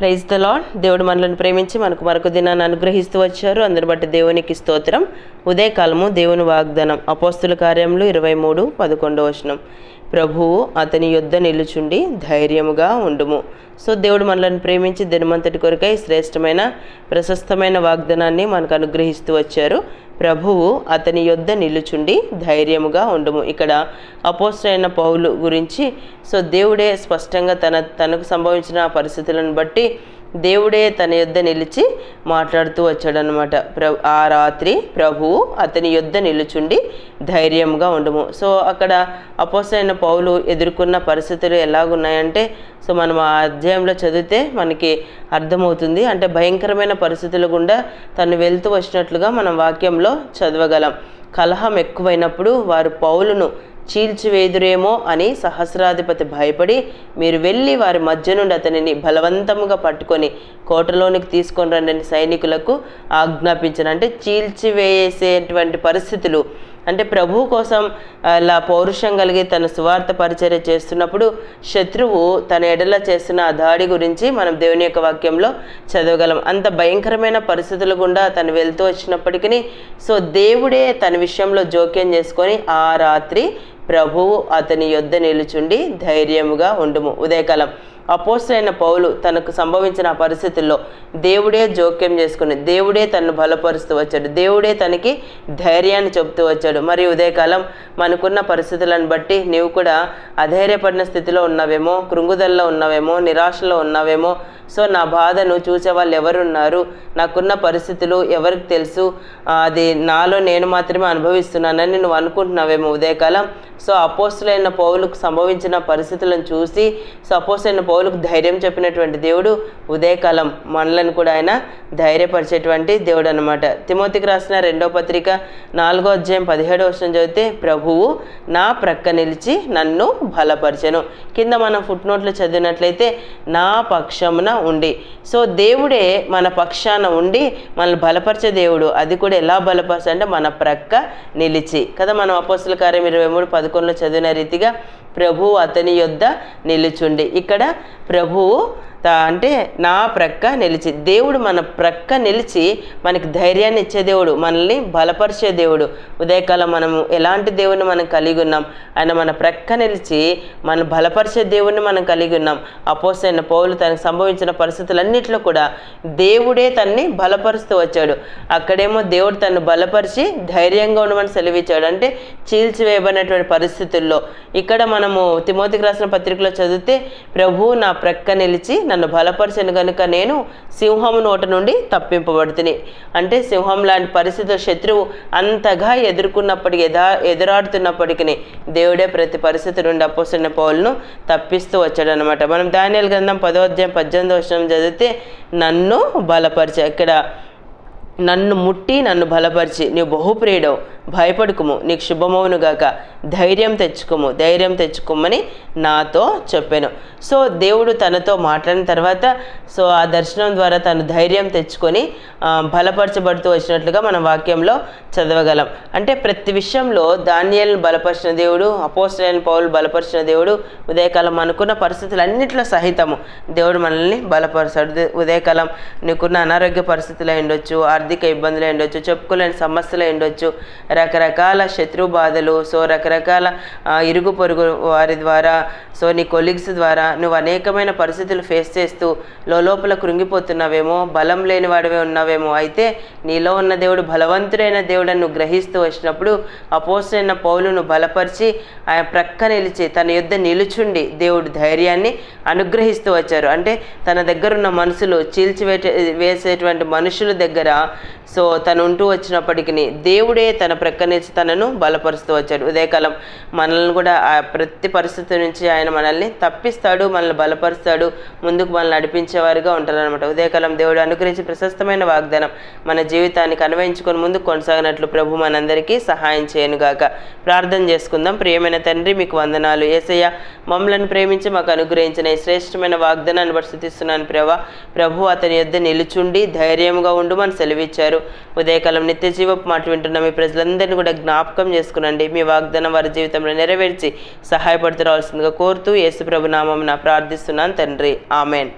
Praise the lord దేవుడు మనల్ని ప్రేమించి మనకు మరొక దినాన్ని అనుగ్రహిస్తూ వచ్చారు. అందరి బట్టి దేవునికి స్తోత్రం. ఉదయకాలము దేవుని వాగ్దానం. అపోస్తుల కార్యములు ఇరవై మూడు పదకొండవ వచనం. ప్రభువు అతని యొద్ద నిలుచుండి ధైర్యముగా ఉండుము. సో దేవుడు మనల్ని ప్రేమించి దినమంతటి కొరకై శ్రేష్టమైన ప్రశస్తమైన వాగ్దానాన్ని మనకు అనుగ్రహిస్తూ వచ్చారు. ప్రభువు అతని యొద్ద నిలుచుండి ధైర్యముగా ఉండుము. ఇక్కడ అపోస్టైన పౌలు గురించి సో దేవుడే స్పష్టంగా తన తనకు సంభవించిన పరిస్థితులను బట్టి దేవుడే తన యొద్ద నిలిచి మాట్లాడుతూ వచ్చాడనమాట ప్ర ఆ రాత్రి ప్రభువు అతని యొద్ద నిలుచుండి ధైర్యంగా ఉండము. సో అక్కడ అపోసైన పౌలు ఎదుర్కొన్న పరిస్థితులు ఎలాగున్నాయంటే సో మనం ఆ అధ్యాయంలో చదివితే మనకి అర్థమవుతుంది. అంటే భయంకరమైన పరిస్థితులు గుండా తను వెళ్తూ వచ్చినట్లుగా మనం వాక్యంలో చదవగలం. కలహం ఎక్కువైనప్పుడు వారు పౌలును చీల్చివేదురేమో అని సహస్రాధిపతి భయపడి మీరు వెళ్ళి వారి మధ్య నుండి అతనిని బలవంతముగా పట్టుకొని కోటలోనికి తీసుకొని రండి సైనికులకు ఆజ్ఞాపించను అంటే చీల్చివేసేటువంటి పరిస్థితులు. అంటే ప్రభు కోసం అలా పౌరుషం కలిగి తన సువార్త పరిచర్య చేస్తున్నప్పుడు శత్రువు తన ఎడల చేస్తున్న ఆ దాడి గురించి మనం దేవుని యొక్క వాక్యంలో చదవగలం. అంత భయంకరమైన పరిస్థితుల గుండా తను వెళ్తూ వచ్చినప్పటికీ సో దేవుడే తన విషయంలో జోక్యం చేసుకొని ఆ రాత్రి ప్రభువు అతని యొద్ద నిలుచుండి ధైర్యముగా ఉండుము. ఉదయకాలం అపోస్టైన పౌలు తనకు సంభవించిన పరిస్థితుల్లో దేవుడే జోక్యం చేసుకుని దేవుడే తనను బలపరుస్తూ వచ్చాడు. దేవుడే తనకి ధైర్యాన్ని చెబుతూ వచ్చాడు. మరి ఉదయకాలం మనకున్న పరిస్థితులను బట్టి నీవు కూడా అధైర్యపడిన స్థితిలో ఉన్నావేమో కృంగుదల్లో ఉన్నావేమో నిరాశలో ఉన్నావేమో సో నా బాధను చూసే వాళ్ళు ఎవరున్నారు? నాకున్న పరిస్థితులు ఎవరికి తెలుసు? అది నాలో నేను మాత్రమే అనుభవిస్తున్నానని నువ్వు అనుకుంటున్నావేమో ఉదయకాలం. సో అపోస్తులైన పౌలకు సంభవించిన పరిస్థితులను చూసి సో అపోస్తులైన పౌలకు ధైర్యం చెప్పినటువంటి దేవుడు ఉదయకాలం. మనలను కూడా ఆయన ధైర్యపరిచేటువంటి దేవుడు అనమాట తిమోతికి రాసిన రెండో పత్రిక నాలుగో అధ్యాయం పదిహేడో వర్షం చదివితే ప్రభువు నా ప్రక్క నిలిచి నన్ను బలపరిచెను. కింద మనం ఫుట్ నోట్లు చదివినట్లయితే నా పక్షమున ఉండి. సో దేవుడే మన పక్షాన ఉండి మనల్ని బలపరిచే దేవుడు. అది కూడా ఎలా బలపరచ అంటే మన ప్రక్క నిలిచి. కదా మనం అపోస్తుల కార్యం ఇరవై మూడు పదకొండులో చదివిన రీతిగా ప్రభువు అతని యొద్ద నిలుచుండి. ఇక్కడ ప్రభువు అంటే నా ప్రక్క నిలిచి దేవుడు మన ప్రక్క నిలిచి మనకి ధైర్యాన్ని ఇచ్చే దేవుడు మనల్ని బలపరిచే దేవుడు. ఉదయకాలం మనము ఎలాంటి దేవుడిని మనం కలిగి ఉన్నాం? ఆయన మన ప్రక్క నిలిచి మన బలపరిచే దేవుడిని మనం కలిగి ఉన్నాం. అపోసైన పౌలు తనకు సంభవించిన పరిస్థితులన్నింటిలో కూడా దేవుడే తన్ని బలపరుస్తూ వచ్చాడు. అక్కడేమో దేవుడు తను బలపరిచి ధైర్యంగా ఉండమని సెలవిచ్చాడు. అంటే చీల్చివేయబడినటువంటి పరిస్థితుల్లో. ఇక్కడ మనము తిమోతికి రాసిన పత్రికలో చదివితే ప్రభు నా ప్రక్క నిలిచి నన్ను బలపరిచిన కనుక నేను సింహము నోట నుండి తప్పింపబడుతుని. అంటే సింహం లాంటి పరిస్థితులు శత్రువు అంతగా ఎదుర్కొన్నప్పటికీ ఎదా ఎదురాడుతున్నప్పటికీ దేవుడే ప్రతి పరిస్థితి నుండి అపోసిన పౌలను తప్పిస్తూ వచ్చాడు అనమాట మనం ధాన్యాల గ్రంథం పదో అధ్యాయం పద్దెనిమిదో వచ్చిన చదివితే నన్ను బలపరిచే ఇక్కడ నన్ను ముట్టి నన్ను బలపరిచి నీవు బహుప్రియుడవు. భయపడుకుము. నీకు శుభమవును గాక. ధైర్యం తెచ్చుకోము. ధైర్యం తెచ్చుకోమని నాతో చెప్పాను. సో దేవుడు తనతో మాట్లాడిన తర్వాత సో ఆ దర్శనం ద్వారా తను ధైర్యం తెచ్చుకొని బలపరచబడుతూ వచ్చినట్లుగా మన వాక్యంలో చదవగలం. అంటే ప్రతి విషయంలో ధాన్యాలను బలపరిచిన దేవుడు అపోస్టైన పౌలు బలపరిచిన దేవుడు ఉదయకాలం అనుకున్న పరిస్థితులు అన్నింటిలో సహితము. దేవుడు మనల్ని బలపరచాడు ఉదయకాలం నీకున్న అనారోగ్య పరిస్థితులు ఉండొచ్చు ఆర్థిక ఇబ్బందులు ఉండొచ్చు చెప్పుకోలేని సమస్యలు ఉండొచ్చు రకరకాల శత్రు బాధలు సో రకరకాల ఇరుగు పొరుగు వారి ద్వారా సో నీ కొలీగ్స్ ద్వారా నువ్వు అనేకమైన పరిస్థితులు ఫేస్ చేస్తూ లోపల కృంగిపోతున్నావేమో బలం లేని వాడివే ఉన్నావేమో అయితే నీలో ఉన్న దేవుడు బలవంతుడైన దేవుడని నువ్వు గ్రహిస్తూ వచ్చినప్పుడు అపోసైన పౌలును బలపరిచి ఆయన ప్రక్క నిలిచి తన యుద్ధ నిలుచుండి దేవుడు ధైర్యాన్ని అనుగ్రహిస్తూ వచ్చారు. అంటే తన దగ్గర ఉన్న మనుషులు చీల్చివేట వేసేటువంటి మనుషుల దగ్గర సో తను ఉంటూ వచ్చినప్పటికీ దేవుడే తన ప్రక్క తనను బలపరుస్తూ వచ్చాడు. ఉదయకాలం మనల్ని కూడా ఆ ప్రతి పరిస్థితి నుంచి ఆయన మనల్ని తప్పిస్తాడు మనల్ని బలపరుస్తాడు ముందుకు మనల్ని నడిపించేవారుగా ఉంటారనమాట ఉదయకాలం దేవుడు అనుగ్రహించి ప్రశస్తమైన వాగ్దానం మన జీవితానికి అనువయించుకొని ముందుకు కొనసాగినట్లు ప్రభు మనందరికీ సహాయం చేయనుగాక. ప్రార్థన చేసుకుందాం. ప్రియమైన తండ్రి మీకు వందనాలు. ఏసయ్య మమ్మలను ప్రేమించి మాకు అనుగ్రహించిన ఈ శ్రేష్టమైన వాగ్దానాన్ని వర్షిస్తున్నాను ప్రభా. ప్రభు అతని యొద్ద నిలుచుండి ధైర్యంగా ఉండు మనం సెలవిచ్చారు. ఉదయకాలం నిత్య జీవపు మాట వింటున్న మీ ప్రజలందరూ ప్రజలందరినీ కూడా జ్ఞాపకం చేసుకునండి. మీ వాగ్దానం వారి జీవితంలో నెరవేర్చి సహాయపడుతూ రావాల్సిందిగా కోరుతూ యేసుప్రభు నామం ప్రార్థిస్తున్నాను తండ్రి. ఆమెన్.